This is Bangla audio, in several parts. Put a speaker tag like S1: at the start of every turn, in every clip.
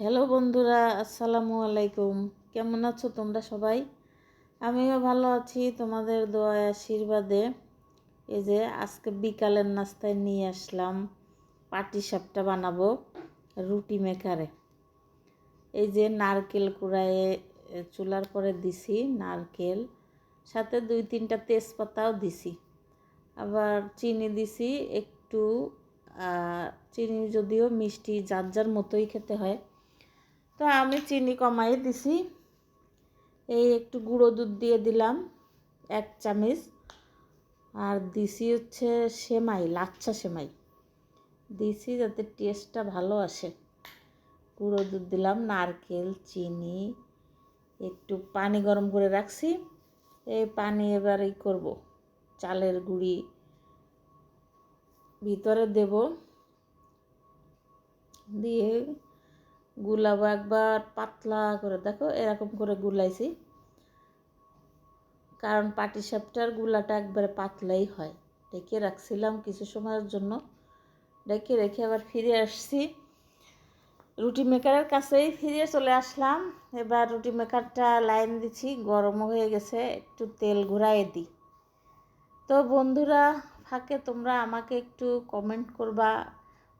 S1: হ্যালো বন্ধুরা, আসসালামু আলাইকুম। কেমন আছো তোমরা সবাই? আমিও ভালো আছি, তোমাদের দোয়া আশীর্বাদে। এই যে আজকে বিকালের নাস্তায় নিয়ে আসলাম, পাটি সাপটা বানাবো, রুটি মেকারে। এই যে নারকেল কুড়ায়ে চুলার পরে দিছি নারকেল, সাথে দুই তিনটা তেজপাতাও দিছি। আবার চিনি দিছি, একটু চিনি যদিও মিষ্টি, যার যার মতোই খেতে হয় তো আমি চিনি কমাই দিছি। এই একটু গুঁড়ো দুধ দিয়ে দিলাম, এক চামচ। আর দিছি হচ্ছে সেমাই, লাচ্ছা সেমাই। দিছি যাতে টেস্টটা ভালো আসে। গুঁড়ো দুধ দিলাম, নারকেল, চিনি, একটু পানি গরম করে রাখছি। এই পানি এবার এই করব, চালের গুঁড়ি ভিতরে দেব। দিয়ে গুলাবো একবার পাতলা করে, দেখো এরকম করে গুলাইছি। কারণ পাটি সাপটার গুলাটা একবারে পাতলাই হয়। ডেকে রাখছিলাম কিছু সময়ের জন্য। ডেকে রেখে আবার ফিরে আসছি। রুটি মেকারের কাছেই ফিরে চলে আসলাম। এবার রুটি মেকারটা লাইন দিচ্ছি গরম হয়ে গেছে, একটু তেল ঘুরাই দিই। তো বন্ধুরা, ফাঁকে তোমরা আমাকে একটু কমেন্ট করবা,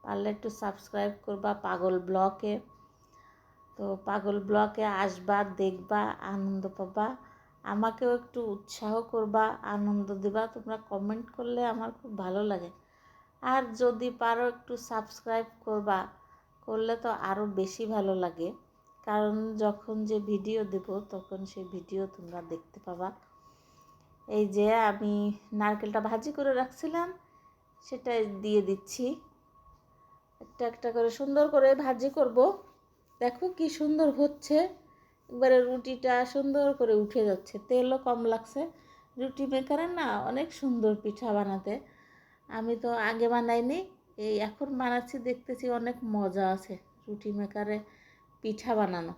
S1: পারলে একটু সাবস্ক্রাইব করবা পাগল ব্লকে। তো পাগল ব্লকে আসবা, দেখবা, আনন্দ পাবা। আমাকেও একটু উৎসাহ করবা, আনন্দ দিবা। তোমরা কমেন্ট করলে আমার খুব ভালো লাগে। আর যদি পারো একটু সাবস্ক্রাইব করবা, করলে তো আরও বেশি ভালো লাগে। কারণ যখন যে ভিডিও দেব, তখন সেই ভিডিও তোমরা দেখতে পাবা। এই যে আমি নারকেলটা ভাজি করে রাখছিলাম সেটা দিয়ে দিচ্ছি। একটা একটা করে সুন্দর করে ভাজি করব। দেখো কি সুন্দর হচ্ছে। একবারে রুটিটা সুন্দর করে উঠে যাচ্ছে। তেলও কম লাগছে। রুটি মেকারে না অনেক সুন্দর পিঠা বানাতে। আমি তো আগে বানাইনি, এই এখন বানাচ্ছি, দেখতেছি অনেক মজা আছে রুটি মেকারে পিঠা বানানো।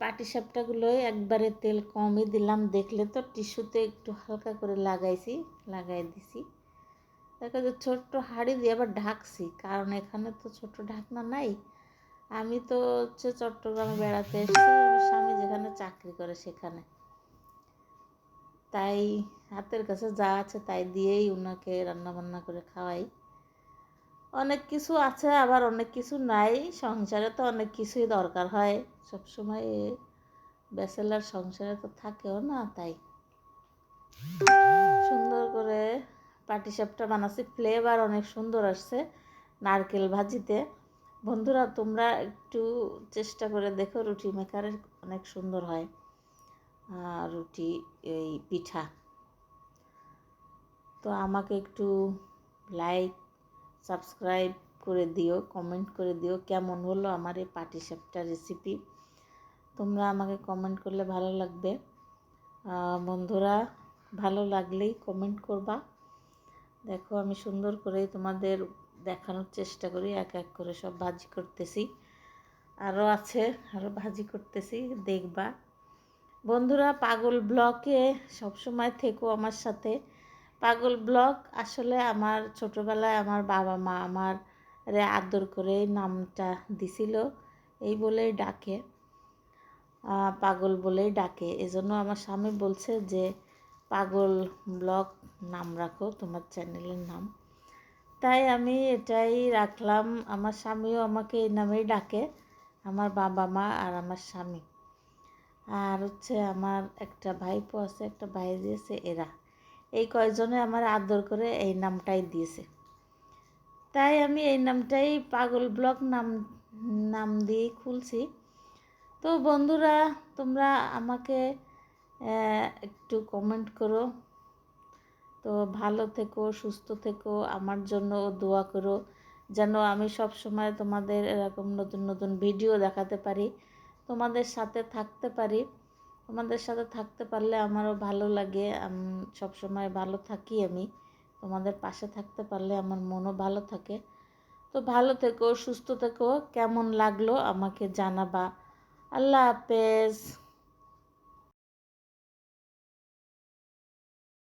S1: পাটি সাপটাগুলোই একবারে তেল কমই দিলাম, দেখলে তো টিস্যুতে একটু হালকা করে লাগাইছি, লাগাই দিছি। দেখো যে ছোট্ট হাঁড়ি দিয়ে আবার ঢাকছি, কারণ এখানে তো ছোট ঢাকনা নাই। আমি তো হচ্ছে চট্টগ্রামে বেড়াতে এসেছি স্বামী যেখানে চাকরি করে সেখানে। তাই হাতের কাছে যা আছে তাই দিয়েই ওনাকে রান্নাবান্না করে খাওয়াই। অনেক কিছু আছে, আবার অনেক কিছু নাই। সংসারে তো অনেক কিছুই দরকার হয়। সবসময় ব্যাচেলার সংসারে তো থাকেও না, তাই। সুন্দর করে পাটিসাপটা বানাচ্ছি। ফ্লেভার অনেক সুন্দর আসছে, নারকেল ভাজিতে। বন্ধুরা, তোমরা একটু চেষ্টা করে দেখো, রুটি মেকারের অনেক সুন্দর হয়। রুটি, এই পিঠা। তো আমাকে একটু লাইক সাবস্ক্রাইব করে দিও কমেন্ট করে দিও, কেমন হলো আমার এই পাটিসাপটা রেসিপি তোমরা আমাকে কমেন্ট করলে ভালো লাগবে। বন্ধুরা, ভালো লাগলেই কমেন্ট করবা। দেখো, আমি সুন্দর করে তোমাদের দেখানোর চেষ্টা করি, এক এক করে সব ভাজি করতেছি। আরও আছে আরও ভাজি করতেছি, দেখবা। বন্ধুরা, পাগল ব্লকে সবসময় থেকো আমার সাথে। পাগল ব্লক আসলে আমার ছোটোবেলায় আমার বাবা মা আমার রে আদর করে নামটা দিছিল, এই বলেই ডাকে। পাগল বলেই ডাকে। এজন্য আমার স্বামী বলছে যে, পাগল ব্লগ নাম রাখো, তোমার চ্যানেলের নাম। তাই আমি এটাই রাখলাম। আমার স্বামীও আমাকে এই নামেই ডাকে, আমার বাবা মা আর আমার স্বামী। আর হচ্ছে আমার একটা ভাইপো আছে, একটা ভাই দিয়েছে এরা। এই কয়জনে আমার আদর করে এই নামটাই দিয়েছে। তাই আমি এই নামটাই পাগল ব্লক নাম নাম দিয়ে খুলছি। তো বন্ধুরা, তোমরা আমাকে একটু কমেন্ট করো। তো ভালো থেকো, সুস্থ থেকো, আমার জন্য দোয়া করো, যেন আমি সব সময় তোমাদের এরকম নতুন নতুন ভিডিও দেখাতে পারি, তোমাদের সাথে থাকতে পারি, তোমাদের সাথে থাকতে পারলে আমারও ভালো লাগে সব সময় ভালো থাকি আমি, তোমাদের পাশে থাকতে পারলে আমার মনও ভালো থাকে। তো ভালো থেকো, সুস্থ থেকো, কেমন লাগল আমাকে জানাবা। আল্লাহ হাফেজ।